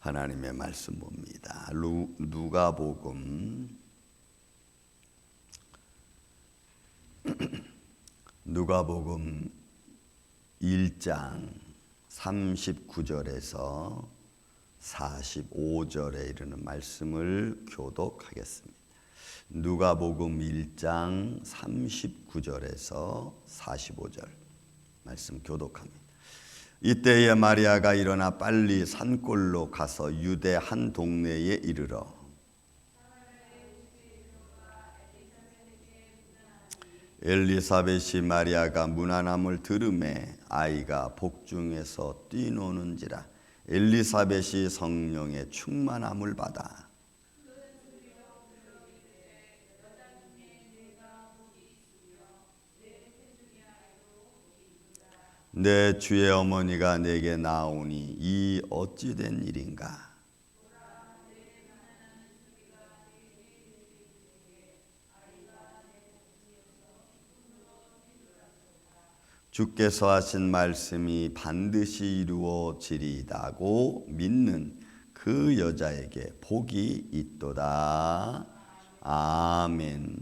하나님의 말씀 봅니다. 루, 누가복음 누가복음 1장 39절에서 45절에 이르는 말씀을 교독하겠습니다. 누가복음 1장 39절에서 45절 말씀 교독합니다. 이때에 마리아가 일어나 빨리 산골로 가서 유대 한 동네에 이르러 엘리사벳이 마리아가 무난함을 들음에 아이가 복중에서 뛰노는지라 엘리사벳이 성령의 충만함을 받아 내 주의 어머니가 내게 나오니 이 어찌 된 일인가 주께서 하신 말씀이 반드시 이루어지리다고 믿는 그 여자에게 복이 있도다. 아멘.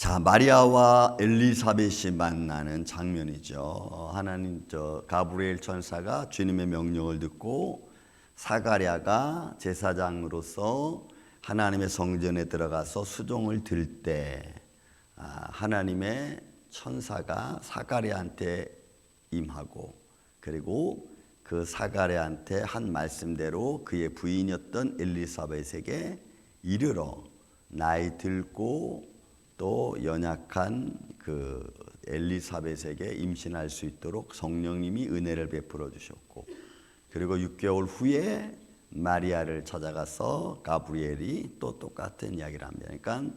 자, 마리아와 엘리사벳이 만나는 장면이죠. 하나님 저 가브리엘 천사가 주님의 명령을 듣고 사가랴가 제사장으로서 하나님의 성전에 들어가서 수종을 들때 아, 하나님의 천사가 사가랴한테 임하고 그리고 그 사가랴한테 한 말씀대로 그의 부인이었던 엘리사벳에게 이르러 나이 들고 또 연약한 그 엘리사벳에게 임신할 수 있도록 성령님이 은혜를 베풀어 주셨고 그리고 6개월 후에 마리아를 찾아가서 가브리엘이 또 똑같은 이야기를 합니다. 그러니까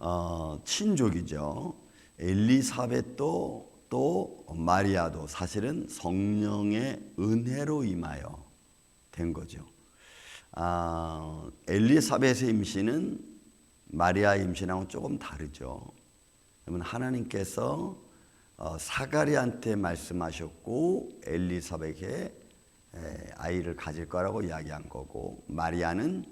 어, 친족이죠. 엘리사벳도 또 마리아도 사실은 성령의 은혜로 임하여 된 거죠. 아, 엘리사벳의 임신은 마리아 임신하고 조금 다르죠. 그러면 하나님께서 어, 사가리한테 말씀하셨고 엘리사벳에게 아이를 가질 거라고 이야기한 거고 마리아는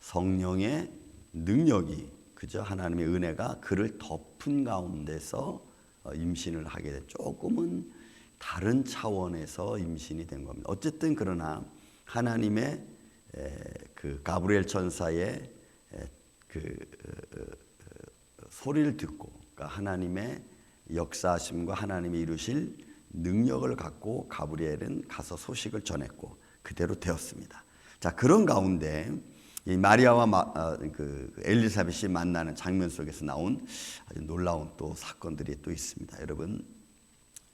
성령의 능력이 그저 하나님의 은혜가 그를 덮은 가운데서 어, 임신을 하게 된 조금은 다른 차원에서 임신이 된 겁니다. 어쨌든 그러나 하나님의 그 가브리엘 천사의 그 어, 어, 소리를 듣고 그러니까 하나님의 역사하심과 하나님이 이루실 능력을 갖고 가브리엘은 가서 소식을 전했고 그대로 되었습니다. 자 그런 가운데 이 마리아와 마, 어, 그 엘리사벳이 만나는 장면 속에서 나온 아주 놀라운 또 사건들이 또 있습니다. 여러분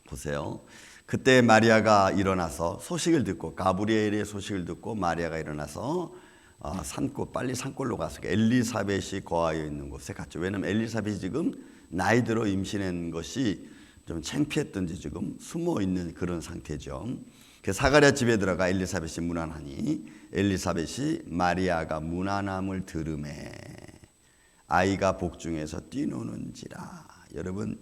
보세요. 그때 마리아가 일어나서 소식을 듣고 가브리엘의 소식을 듣고 마리아가 일어나서 어, 산골 빨리 산골로 가서 엘리사벳이 거하여 있는 곳에 갔죠. 왜냐하면 엘리사벳이 지금 나이 들어 임신한 것이 좀 창피했던지 지금 숨어 있는 그런 상태죠. 그 사가랴 집에 들어가 엘리사벳이 무난하니 엘리사벳이 마리아가 무난함을 들음에 아이가 복중에서 뛰노는지라. 여러분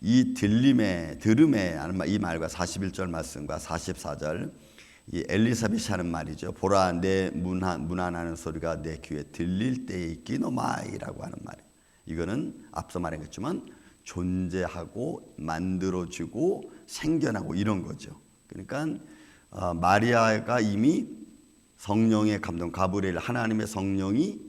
이 들림에 들음에 이 말과 41절 말씀과 44절 이 엘리사벳이 하는 말이죠. 보라 내 문안, 문안하는 소리가 내 귀에 들릴 때에 끼노마이라고 하는 말. 이거는 앞서 말했지만 존재하고 만들어지고 생겨나고 이런 거죠. 그러니까 어, 마리아가 이미 성령의 감동 가브리엘 하나님의 성령이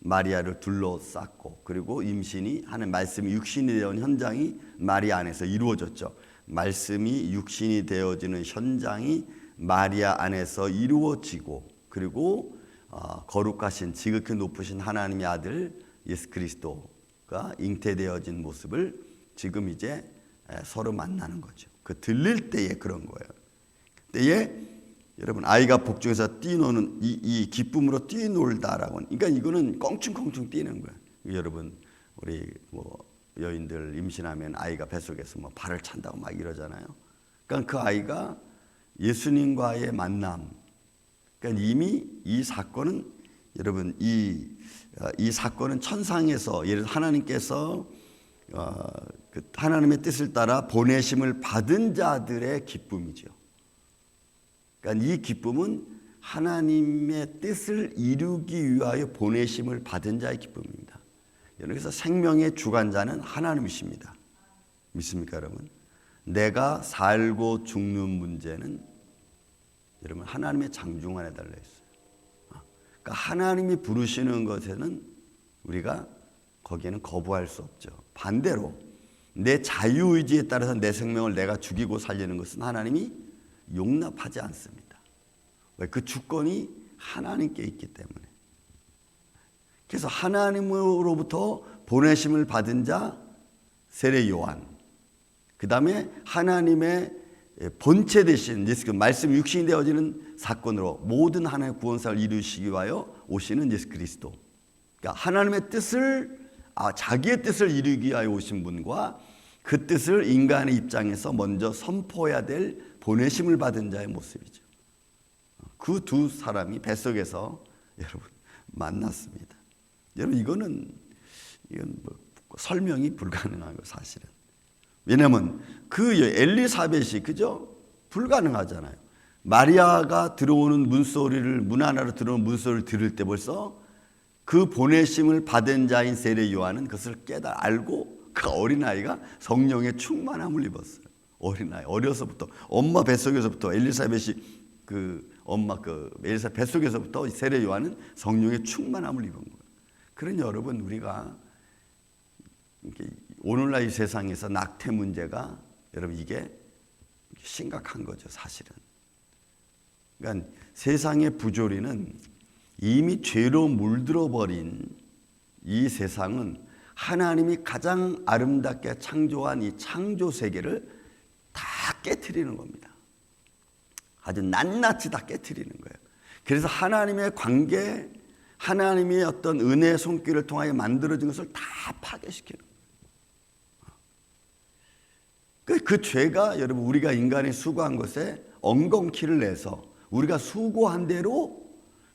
마리아를 둘러쌌고 그리고 임신이 하는 말씀이 육신이 되어 현장이 마리아 안에서 이루어졌죠. 말씀이 육신이 되어지는 현장이 마리아 안에서 이루어지고 그리고 어, 거룩하신 지극히 높으신 하나님의 아들 예수 그리스도가 잉태되어진 모습을 지금 이제 서로 만나는 거죠. 그 들릴 때에 그런 거예요. 때에 여러분 아이가 복중에서 뛰노는 이, 이 기쁨으로 뛰놀다라고 그러니까 이거는 껑충껑충 뛰는 거예요. 여러분 우리 뭐 여인들 임신하면 아이가 뱃속에서 뭐 발을 찬다고 막 이러잖아요. 그러니까 그 아이가 예수님과의 만남. 그러니까 이미 이 사건은 여러분 이, 어, 이 사건은 천상에서 예를 하나님께서 어, 그 하나님의 뜻을 따라 보내심을 받은 자들의 기쁨이죠. 그러니까 이 기쁨은 하나님의 뜻을 이루기 위하여 보내심을 받은 자의 기쁨입니다. 여기서 생명의 주관자는 하나님이십니다. 믿습니까, 여러분? 내가 살고 죽는 문제는 여러분 하나님의 장중 안에 달려 있어요. 그러니까 하나님이 부르시는 것에는 우리가 거기에는 거부할 수 없죠. 반대로 내 자유 의지에 따라서 내 생명을 내가 죽이고 살리는 것은 하나님이 용납하지 않습니다. 왜? 그 주권이 하나님께 있기 때문에. 그래서 하나님으로부터 보내심을 받은 자 세례 요한. 그다음에 하나님의 본체 되신 예수 그 말씀 육신이 되어지는 사건으로 모든 하나님의 구원사를 이루시기 위하여 오시는 예수 그리스도. 그러니까 하나님의 뜻을 아 자기의 뜻을 이루기 위하여 오신 분과 그 뜻을 인간의 입장에서 먼저 선포해야 될 보내심을 받은 자의 모습이죠. 그 두 사람이 뱃속에서 여러분 만났습니다. 여러분 이거는 이건 뭐 설명이 불가능한 거 사실은. 왜냐하면 그 엘리사벳이 그죠 불가능하잖아요. 마리아가 들어오는 문소리를 문 하나로 들어오는 문소리를 들을 때 벌써 그 보내심을 받은 자인 세례 요한은 그것을 깨달 알고 그 어린 아이가 성령의 충만함을 입었어요. 어린 아이 어려서부터 엄마 뱃속에서부터 엘리사벳이 그 엄마 그 엘리사 뱃속에서부터 세례 요한은 성령의 충만함을 입은 거예요. 그런 여러분 우리가 오늘날 이 세상에서 낙태 문제가 여러분 이게 심각한 거죠 사실은. 그러니까 세상의 부조리는 이미 죄로 물들어 버린 이 세상은 하나님이 가장 아름답게 창조한 이 창조 세계를 다 깨뜨리는 겁니다. 아주 낱낱이 다 깨뜨리는 거예요. 그래서 하나님의 관계, 하나님의 어떤 은혜의 손길을 통하여 만들어진 것을 다 파괴시키는 거예요. 그, 그 죄가 여러분 우리가 인간이 수고한 것에 엉겅키를 내서 우리가 수고한 대로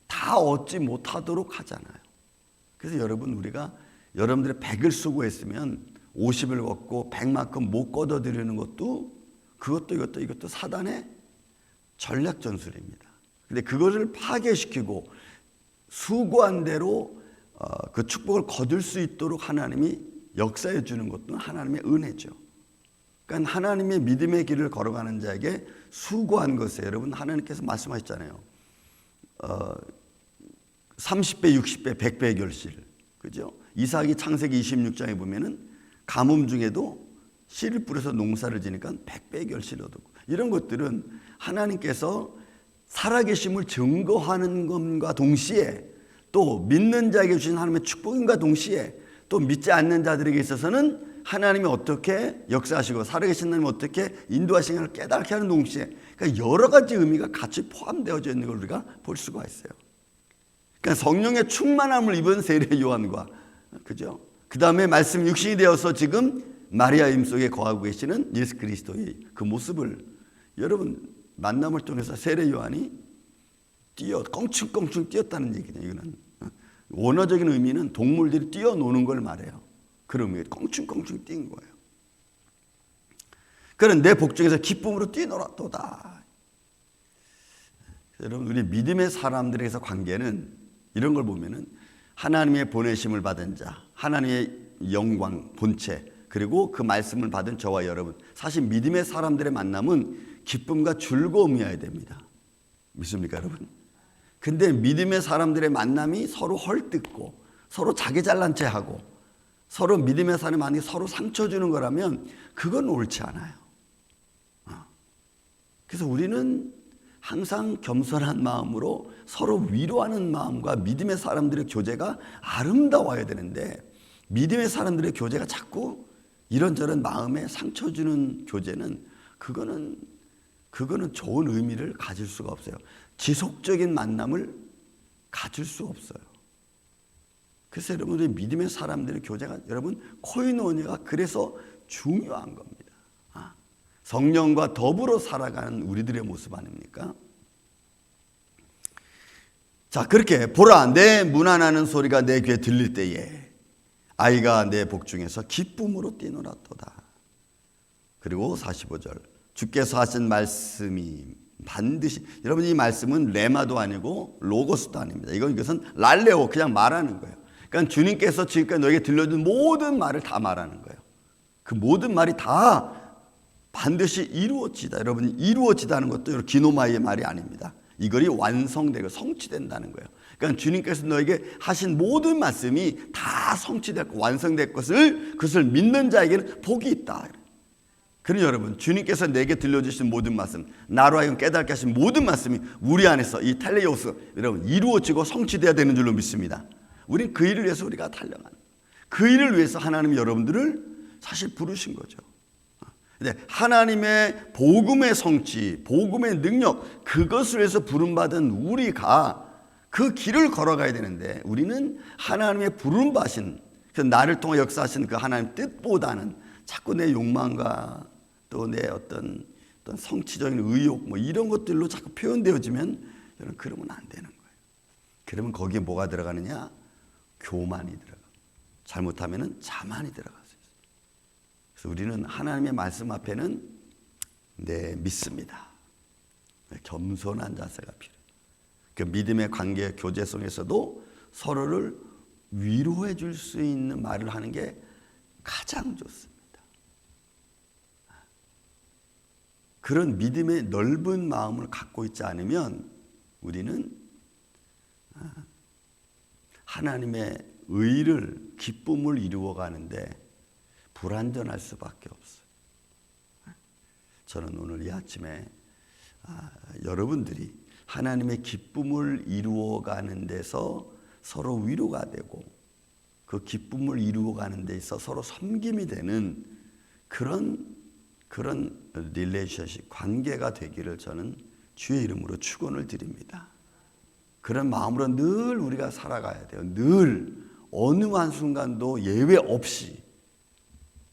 다 얻지 못하도록 하잖아요. 그래서 여러분 우리가 여러분들의 100을 수고했으면 50을 걷고 100만큼 못 걷어들이는 것도 그것도 이것도 이것도 사단의 전략 전술입니다. 근데 그것을 파괴시키고 수고한 대로 어, 그 축복을 거둘 수 있도록 하나님이 역사해 주는 것도 하나님의 은혜죠. 그러니까 하나님의 믿음의 길을 걸어가는 자에게 수고한 것에 여러분 하나님께서 말씀하셨잖아요. 어, 30배, 60배, 100배의 결실. 그죠? 이삭이 창세기 26장에 보면은 가뭄 중에도 씨를 뿌려서 농사를 지니까 100배의 결실을 얻고 이런 것들은 하나님께서 살아계심을 증거하는 것과 동시에 또 믿는 자에게 주신 하나님의 축복인과 동시에 또 믿지 않는 자들에게 있어서는 하나님이 어떻게 역사하시고 살아계신 하나님 어떻게 인도하시는 걸 깨닫게 하는 동시에 그러니까 여러 가지 의미가 같이 포함되어져 있는 걸 우리가 볼 수가 있어요. 그러니까 성령의 충만함을 입은 세례 요한과 그죠? 그 다음에 말씀 육신이 되어서 지금 마리아 임 속에 거하고 계시는 예수 그리스도의 그 모습을 여러분 만남을 통해서 세례 요한이 뛰어 껑충껑충 뛰었다는 얘기죠. 이거는 원어적인 의미는 동물들이 뛰어노는 걸 말해요. 그런 의미 껑충껑충 뛴 거예요. 그는 내 복중에서 기쁨으로 뛰놀았도다. 여러분 우리 믿음의 사람들에게서 관계는 이런 걸 보면은 하나님의 보내심을 받은 자, 하나님의 영광, 본체, 그리고 그 말씀을 받은 저와 여러분. 사실 믿음의 사람들의 만남은 기쁨과 즐거움이어야 됩니다. 믿습니까, 여러분? 근데 믿음의 사람들의 만남이 서로 헐뜯고 서로 자기 잘난 체 하고 서로 믿음의 사람이 만약에 서로 상처 주는 거라면 그건 옳지 않아요. 어. 그래서 우리는 항상 겸손한 마음으로 서로 위로하는 마음과 믿음의 사람들의 교제가 아름다워야 되는데 믿음의 사람들의 교제가 자꾸 이런저런 마음에 상처 주는 교제는 그거는 그거는 좋은 의미를 가질 수가 없어요. 지속적인 만남을 가질 수 없어요. 그래서 여러분들 믿음의 사람들의 교제가 여러분 코이노니가 그래서 중요한 겁니다. 아, 성령과 더불어 살아가는 우리들의 모습 아닙니까? 자, 그렇게 보라 내 문안하는 소리가 내 귀에 들릴 때에 아이가 내 복중에서 기쁨으로 뛰놀았도다. 그리고 45절 주께서 하신 말씀이 반드시 여러분 이 말씀은 레마도 아니고 로고스도 아닙니다. 이건 이것은 랄레오 그냥 말하는 거예요. 그러니까 주님께서 지금까지 너에게 들려준 모든 말을 다 말하는 거예요. 그 모든 말이 다 반드시 이루어지다. 여러분 이루어지다는 것도 기노마이의 말이 아닙니다. 이걸이 완성되고 성취된다는 거예요. 그러니까 주님께서 너에게 하신 모든 말씀이 다 성취됐고 완성될 것을 그것을 믿는 자에게는 복이 있다. 그러니 여러분 주님께서 내게 들려주신 모든 말씀 나로 하여금 깨닫게 하신 모든 말씀이 우리 안에서 이 텔레오스 여러분 이루어지고 성취돼야 되는 줄로 믿습니다. 우린 그 일을 위해서 우리가 달려가는 그 일을 위해서 하나님이 여러분들을 사실 부르신 거죠. 근데 하나님의 복음의 성취, 복음의 능력 그것을 위해서 부름받은 우리가 그 길을 걸어가야 되는데 우리는 하나님의 부름받으신 그 나를 통해 역사하신 그 하나님 뜻보다는 자꾸 내 욕망과 또 내 어떤, 어떤 성취적인 의욕 뭐 이런 것들로 자꾸 표현되어지면 여러분 그러면 안 되는 거예요. 그러면 거기에 뭐가 들어가느냐? 교만이 들어가. 잘못하면은 자만이 있어요. 그래서 우리는 하나님의 말씀 앞에는 네 믿습니다. 겸손한 자세가 필요해요. 그 믿음의 관계 교제 속에서도 서로를 위로해 줄 수 있는 말을 하는 게 가장 좋습니다. 그런 믿음의 넓은 마음을 갖고 있지 않으면 우리는 하나님의 의를 기쁨을 이루어 가는데 불완전할 수밖에 없어요. 저는 오늘 이 아침에 아, 여러분들이 하나님의 기쁨을 이루어 가는 데서 서로 위로가 되고 그 기쁨을 이루어 가는 데 있어 서로 섬김이 되는 그런 그런 릴레이션십 관계가 되기를 저는 주의 이름으로 축원을 드립니다. 그런 마음으로 늘 우리가 살아가야 돼요. 늘 어느 한 순간도 예외 없이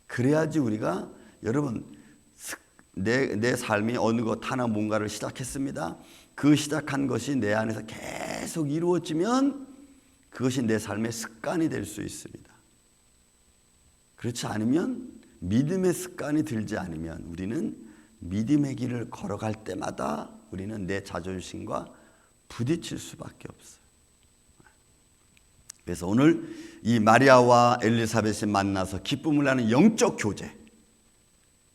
그래야지 우리가 여러분 내, 내 삶이 어느 것 하나 뭔가를 시작했습니다. 그 시작한 것이 내 안에서 계속 이루어지면 그것이 내 삶의 습관이 될 수 있습니다. 그렇지 않으면 믿음의 습관이 들지 않으면 우리는 믿음의 길을 걸어갈 때마다 우리는 내 자존심과 부딪힐 수밖에 없어요. 그래서 오늘 이 마리아와 엘리사벳이 만나서 기쁨을 나는 영적 교제.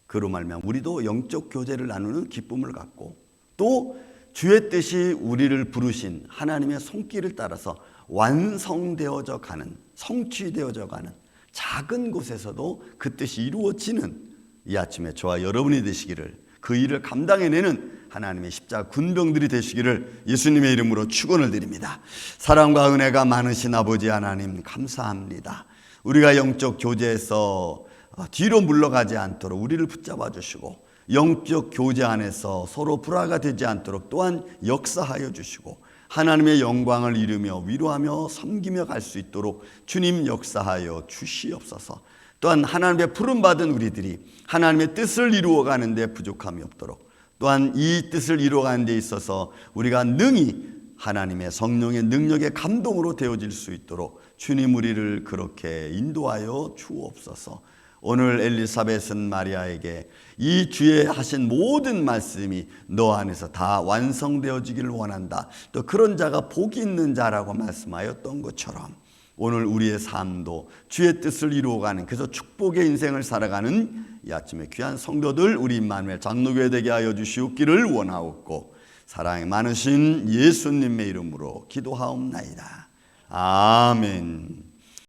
그로 말면 우리도 영적 교제를 나누는 기쁨을 갖고 또 주의 뜻이 우리를 부르신 하나님의 손길을 따라서 완성되어져 가는 성취되어져 가는 작은 곳에서도 그 뜻이 이루어지는 이 아침에 저와 여러분이 되시기를 그 일을 감당해내는 하나님의 십자 군병들이 되시기를 예수님의 이름으로 축원을 드립니다. 사랑과 은혜가 많으신 아버지 하나님 감사합니다. 우리가 영적 교제에서 뒤로 물러가지 않도록 우리를 붙잡아 주시고 영적 교제 안에서 서로 불화가 되지 않도록 또한 역사하여 주시고 하나님의 영광을 이루며 위로하며 섬기며 갈 수 있도록 주님 역사하여 주시옵소서. 또한 하나님의 부름 받은 우리들이 하나님의 뜻을 이루어 가는데 부족함이 없도록 또한 이 뜻을 이루어 가는 데 있어서 우리가 능히 하나님의 성령의 능력의 감동으로 되어질 수 있도록 주님 우리를 그렇게 인도하여 주옵소서. 오늘 엘리사벳은 마리아에게 이 주의 하신 모든 말씀이 너 안에서 다 완성되어지기를 원한다. 또 그런 자가 복이 있는 자라고 말씀하였던 것처럼 오늘 우리의 삶도 주의 뜻을 이루어가는 그래서 축복의 인생을 살아가는 이 아침에 귀한 성도들 우리 임마누엘 장로교회 되게 하여 주시옵기를 원하옵고 사랑이 많으신 예수님의 이름으로 기도하옵나이다. 아멘.